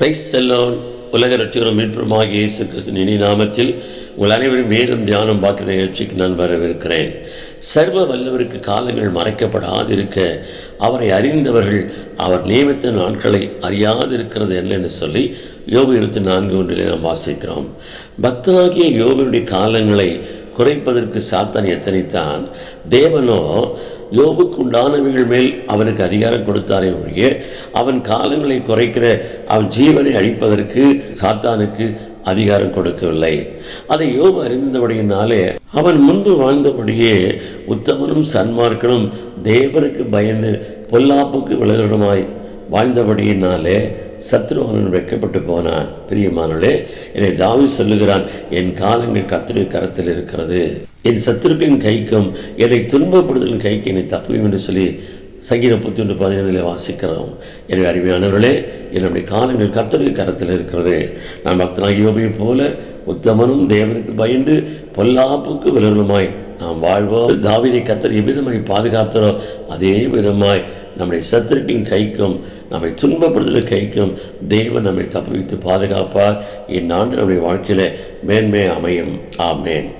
Price செல்லோன் உலக ரட்சகரும் மீட்புமாகிய இயேசு கிறிஸ்து இனி நாமத்தில் உங்கள் அனைவரும் மேலும் தியானம் பார்க்கிற நிகழ்ச்சிக்கு நான் வரவிருக்கிறேன் சர்வ வல்லவருக்கு காலங்கள் மறைக்கப்படாதிருக்க அவரை அறிந்தவர்கள் அவர் நியமித்த நாட்களை அறியாதிருக்கிறது என்ன என்று சொல்லி யோபு இருபத்தி நான்கு ஒன்றிலே நாம் வாசிக்கிறோம். பக்தனாகிய யோபுடைய காலங்களை குறைப்பதற்கு சாத்தான் எத்தனைத்தான்? தேவனோ யோபுக்கு உண்டானவைகள் மேல் அவனுக்கு அதிகாரம் கொடுத்தாரே ஒழிய அவன் காலங்களை குறைக்கிற அவன் ஜீவனை அழிப்பதற்கு சாத்தானுக்கு அதிகாரம் கொடுக்கவில்லை. அதை யோபு அறிந்தபடியினாலே அவன் முன்பு வாழ்ந்தபடியே உத்தமனும் சன்மார்க்கனும் தேவனுக்கு பயந்து பொல்லாப்புக்கு விலகிடமாய் வாழ்ந்தபடியினாலே சத்ருவனன் வெட்கப்பட்டு போனான். பிரியமானே என்னை தாவி சொல்லுகிறான் என் காலங்கள் கத்துடைய கரத்தில் இருக்கிறது. என் சத்துருக்களின் கைக்கும் என்னை துன்பப்படுதலின் கைக்கு என்னை தப்புவேன் என்று சொல்லி சங்கீத முப்பத்தி ஒன்று பதினைந்தில் வாசிக்கிறோம். எனவே அருமையானவர்களே என்னுடைய காலங்கள் கர்த்தருடைய கரத்தில் இருக்கிறது. நான் பக்தனாகியோபியை போல உத்தமனும் தேவனுக்கு பயந்து பொல்லாப்புக்கு விலருமாய் நாம் வாழ்வோம். தாவிதை கத்தர் எவ்விதமாய் பாதுகாத்தரோ அதே விதமாய் நம்முடைய சத்துருக்களின் கைக்கும் நம்மை துன்பப்படுதல் கைக்கும் தேவன் நம்மை தப்புவித்து பாதுகாப்பார். இந்நாண்டு நம்முடைய வாழ்க்கையில் மேன்மை அமையும். ஆமேன்.